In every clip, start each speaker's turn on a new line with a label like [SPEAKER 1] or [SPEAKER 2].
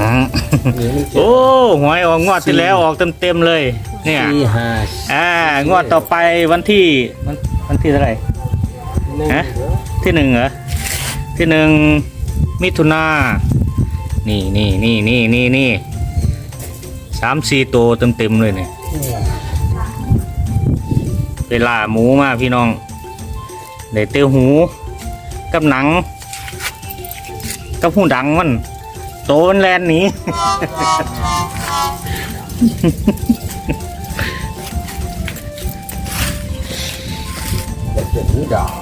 [SPEAKER 1] อืม
[SPEAKER 2] นี่มัน
[SPEAKER 1] โอ้หวยออกงวดที่แล้วออกเต็มๆเลย เนี่ย
[SPEAKER 2] สี่ห้า
[SPEAKER 1] อ่างวดต่อไปวันที่วันวันที่เท่าไหร่
[SPEAKER 2] หนึ่ง
[SPEAKER 1] ฮะที่หนึ่งเหรอที่หนึ่งมิถุนานี่นี่นี่นี่นี่นี่สามสี่ตัวเต็มๆเลยเนี่ยเวลาหมูมาพี่น้องได้เต้าหู กับหนัง กับหูดังมัน โตมันแลนหนี
[SPEAKER 2] เด็กดาว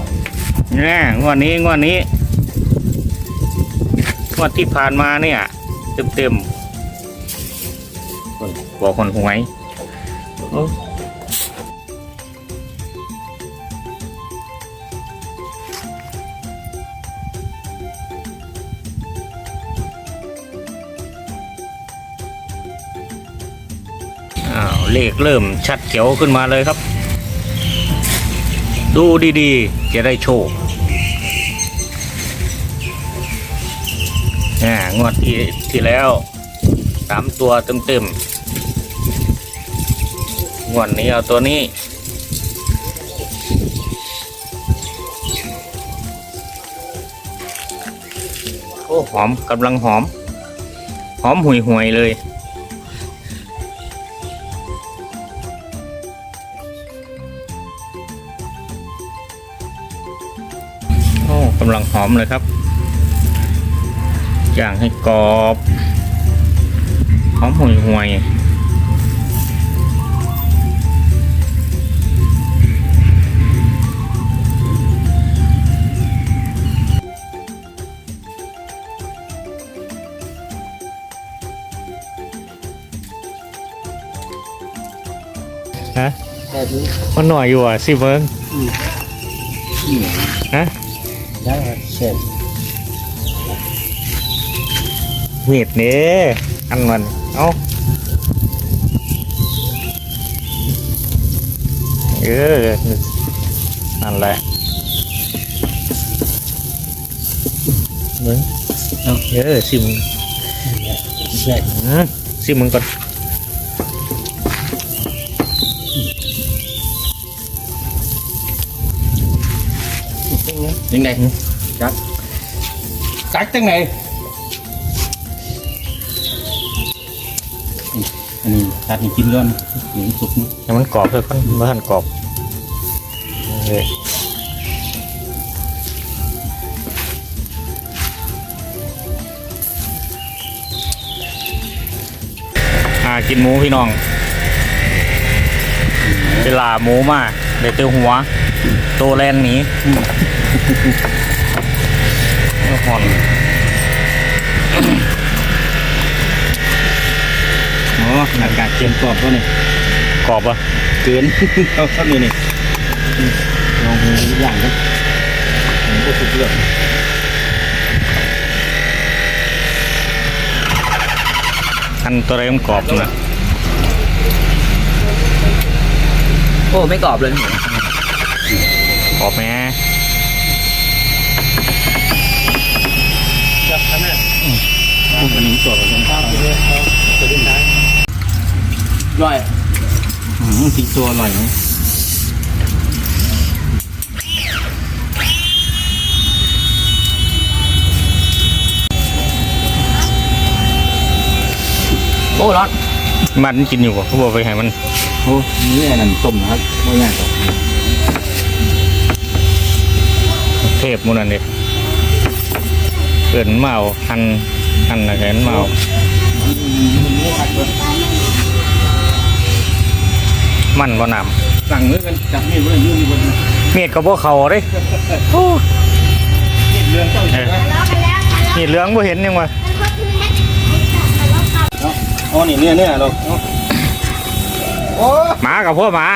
[SPEAKER 1] แน่งวดนี้งวดนี้งวดที่ผ่านมาเนี่ย เต็มเต็มๆบอกคนหวยโอ้ เลขเริ่มชัดเขียวขึ้นมาเลยครับ ดูดีๆ จะได้โชคอ่งวดที่ที่แล้วสามตัวเต็มๆงวดนี้เอาตัวนี้โอ้หอมกำลังหอม หอมหุยหวยๆเลย กำลังหอมเลยครับย่างให้กรอบหอมห่วยห่วยฮะ
[SPEAKER 2] แบบนี้
[SPEAKER 1] มันหน่อยอยู่อะสิเบิ้ง
[SPEAKER 2] นี่
[SPEAKER 1] ฮะ
[SPEAKER 2] ได้ครับเช่น
[SPEAKER 1] เวียดเนี้อันมันเอาเออนั่นแหละเบิ้งเอาเออสิมง
[SPEAKER 2] ใช่
[SPEAKER 1] อืมสิมึงก่อน
[SPEAKER 2] ยังไงจักจักจังไหนอันนี้ตัดให้กินก่อนเดี๋ยวมันสุกมั้ง
[SPEAKER 1] ให้มันกรอบเพื่อก่อนเมื่อทันกรอบเอออ่ากินหมูพี่น้องเวลาหมูมาเดี๋ยวเจอหัว โตแลนหนีหอน
[SPEAKER 2] อ๋อหลังการเตรียมกรอบก็นี่
[SPEAKER 1] กรอบปะ
[SPEAKER 2] เกินเอาเท่านี้นี่ลองดูอย่างครับผมก็สุดยอด
[SPEAKER 1] อันตัวไรมันกรอบนะ
[SPEAKER 3] โอ้ ไม่กรอบเลย
[SPEAKER 1] กรอบไหม
[SPEAKER 2] จับขนาดอันนี้กรอบตรงข้าวเลยจะดิ้นได้ร่อยอืมตีตัวอร่อยนะ
[SPEAKER 3] โอ้ร้อน
[SPEAKER 1] มันกินอยู่ป่ะเขาบอกไปให้มัน
[SPEAKER 2] โอ้นี่อันนั้นต้มนะครับไม่ยากหรอ
[SPEAKER 1] เทพหมูนันเด็เกินเมาหันหันอะไรนเมามันบ่น
[SPEAKER 2] สั่งเมื่อกันจับมีดไว้ยืนอยู่บนำ
[SPEAKER 1] เมียดกับพวกเขาเด้โอ้
[SPEAKER 2] มีดเรืองเจ้าอยู่นะ
[SPEAKER 1] เมีดเหลืองบ่เห็นยังวะ
[SPEAKER 2] อ๋อนี่เนี่ยเนี่ยเราโอ้
[SPEAKER 1] หมากับพวกหมา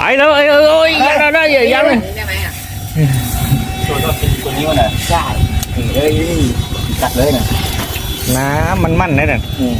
[SPEAKER 1] ไอ้แล้วไอ้โอ้ยยังได้ได้ยังยังเลย
[SPEAKER 3] ได้ไหมอะ
[SPEAKER 2] ตัวเราเป็นตัวนี้วะน่ะใช่เอ้ยจัดเลยน่ะ
[SPEAKER 1] น้ำมันมันเลยน่ะ
[SPEAKER 2] อืม